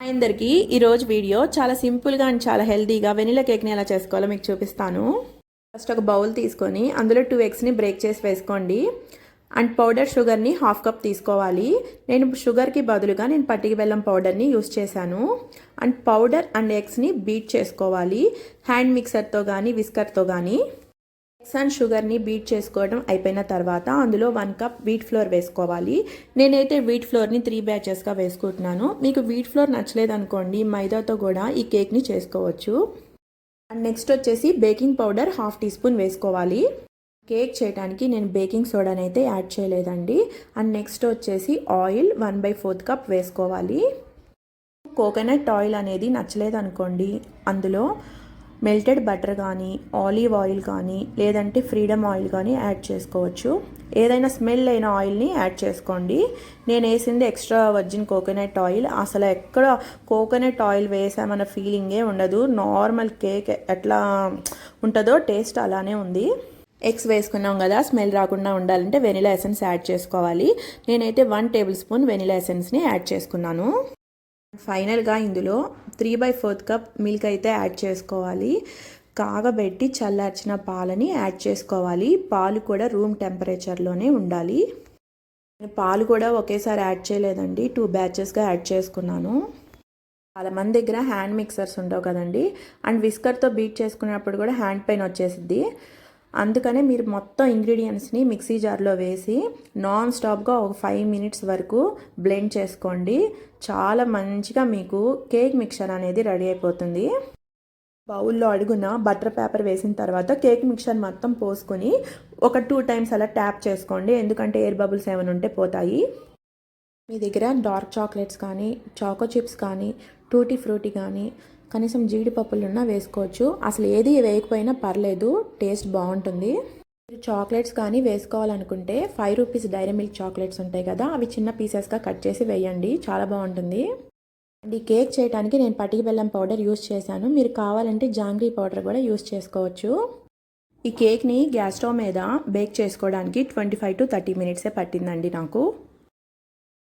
అందరికీ ఈరోజు వీడియో చాలా సింపుల్గా అండ్ చాలా హెల్తీగా వెనిలా కేక్ని ఎలా చేసుకోవాలో మీకు చూపిస్తాను. ఫస్ట్ ఒక బౌల్ తీసుకొని అందులో టూ ఎగ్స్ని బ్రేక్ చేసి వేసుకోండి. అండ్ పౌడర్ షుగర్ని హాఫ్ కప్ తీసుకోవాలి. నేను షుగర్కి బదులుగా నేను పట్టికి బెల్లం పౌడర్ని యూస్ చేశాను. అండ్ పౌడర్ అండ్ ఎగ్స్ని బీట్ చేసుకోవాలి. హ్యాండ్ మిక్సర్తో కానీ విస్కర్తో కానీ సన్ అండ్ షుగర్ని బీట్ చేసుకోవడం అయిపోయిన తర్వాత అందులో వన్ కప్ వీట్ ఫ్లోర్ వేసుకోవాలి. నేనైతే వీట్ ఫ్లోర్ని త్రీ బ్యాచెస్గా వేసుకుంటున్నాను. మీకు వీట్ ఫ్లోర్ నచ్చలేదు అనుకోండి మైదాతో కూడా ఈ కేక్ని చేసుకోవచ్చు. అండ్ నెక్స్ట్ వచ్చేసి baking powder half teaspoon వేసుకోవాలి. కేక్ చేయడానికి నేను బేకింగ్ సోడాని అయితే యాడ్ చేయలేదండి. అండ్ నెక్స్ట్ వచ్చేసి oil one by fourth cup వేసుకోవాలి. కోకోనట్ ఆయిల్ అనేది నచ్చలేదు అనుకోండి అందులో మెల్టెడ్ బటర్ కానీ ఆలివ్ ఆయిల్ కానీ లేదంటే ఫ్రీడమ్ ఆయిల్ కానీ యాడ్ చేసుకోవచ్చు. ఏదైనా స్మెల్ అయిన ఆయిల్ని యాడ్ చేసుకోండి. నేను వేసింది ఎక్స్ట్రా వర్జిన్ కోకోనట్ ఆయిల్. అసలు ఎక్కడ కోకోనట్ ఆయిల్ వేసామన్న ఫీలింగే ఉండదు. నార్మల్ కేక్ ఎట్లా ఉంటుందో టేస్ట్ అలానే ఉంది. ఎగ్స్ వేసుకున్నాం కదా స్మెల్ రాకుండా ఉండాలంటే వెనిలా ఎసెన్స్ యాడ్ చేసుకోవాలి. నేనైతే వన్ టేబుల్ స్పూన్ వెనిలా ఎసెన్స్ని యాడ్ చేసుకున్నాను. ఫైనల్గా ఇందులో three by fourth cup milk అయితే యాడ్ చేసుకోవాలి. కాగబెట్టి చల్లార్చిన పాలని యాడ్ చేసుకోవాలి. పాలు కూడా రూమ్ టెంపరేచర్లోనే ఉండాలి. నేను పాలు కూడా ఒకేసారి యాడ్ చేయలేదండి. టూ బ్యాచెస్గా యాడ్ చేసుకున్నాను. చాలామంది దగ్గర హ్యాండ్ మిక్సర్స్ ఉండవు కదండి. అండ్ విస్కర్తో బీట్ చేసుకున్నప్పుడు కూడా హ్యాండ్ పెయిన్ వచ్చేసిద్ది. అందుకనే మీరు మొత్తం ఇంగ్రీడియంట్స్ని మిక్సీ జార్లో వేసి నాన్ స్టాప్గా ఒక ఫైవ్ మినిట్స్ వరకు బ్లెండ్ చేసుకోండి. చాలా మంచిగా మీకు కేక్ మిక్చర్ అనేది రెడీ అయిపోతుంది. బౌల్లో అడుగున బటర్ పేపర్ వేసిన తర్వాత కేక్ మిక్చర్ మొత్తం పోసుకొని ఒక టూ టైమ్స్ అలా ట్యాప్ చేసుకోండి. ఎందుకంటే ఎయిర్ బబుల్స్ ఏమైనా ఉంటే పోతాయి. మీ దగ్గర డార్క్ చాక్లెట్స్ కానీ చాకో చిప్స్ కానీ టూటీ ఫ్రూటీ కానీ కనీసం జీడిపప్పులు ఉన్నా వేసుకోవచ్చు. అసలు ఏది వేయకపోయినా పర్లేదు టేస్ట్ బాగుంటుంది. మీరు చాక్లెట్స్ కానీ వేసుకోవాలనుకుంటే five rupees Dairy Milk chocolates ఉంటాయి కదా అవి చిన్న పీసెస్గా కట్ చేసి వేయండి. చాలా బాగుంటుంది. అండ్ ఈ కేక్ చేయడానికి నేను పటికి బెల్లం పౌడర్ యూస్ చేశాను. మీరు కావాలంటే జాంగ్రీ పౌడర్ కూడా యూస్ చేసుకోవచ్చు. ఈ కేక్ని గ్యాస్ స్టవ్ మీద బేక్ చేసుకోవడానికి ట్వంటీ ఫైవ్ టు థర్టీ మినిట్సే పట్టిందండి నాకు.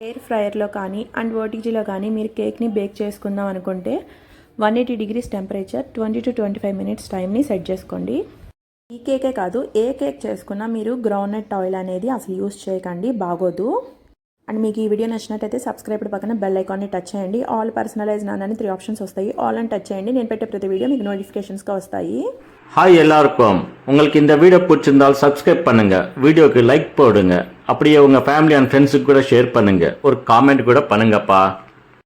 ఎయిర్ ఫ్రైయర్లో కానీ అండ్ ఓటీజీలో కానీ మీరు కేక్ని బేక్ చేసుకుందాం అనుకుంటే one eighty degrees temperature twenty two twenty five minutes టైంని సెట్ చేసుకోండి ఈ కేకే కాదు ఏ కేక్ చేసుకున్నా మీరు గ్రౌండ్నట్ ఆయిల్ అనేది అసలు యూస్ చేయకండి బాగోదు అండ్ మీకు ఈ వీడియో నచ్చినట్టయితే సబ్స్క్రైబ్ పక్కన బెల్ ఐకాన్ని టచ్ చేయండి ఆల్ పర్సనలైజ్ నానని త్రీ ఆప్షన్స్ వస్తాయి ఆల్ అని టచ్ చేయండి నేను పెట్టే ప్రతి వీడియో మీకు నోటిఫికేషన్స్గా వస్తాయి ஹாய் எல்லாருக்கும் உங்களுக்கு இந்த வீடியோ பிடிச்சிருந்தால் சப்ஸ்கிரைப் பண்ணுங்க வீடியோக்கு லைக் போடுங்க அப்படியே உங்க ஃபேமிலி அண்ட் ஃப்ரெண்ட்ஸுக்கு கூட ஷேர் பண்ணுங்க ஒரு காமெண்ட் கூட பண்ணுங்கப்பா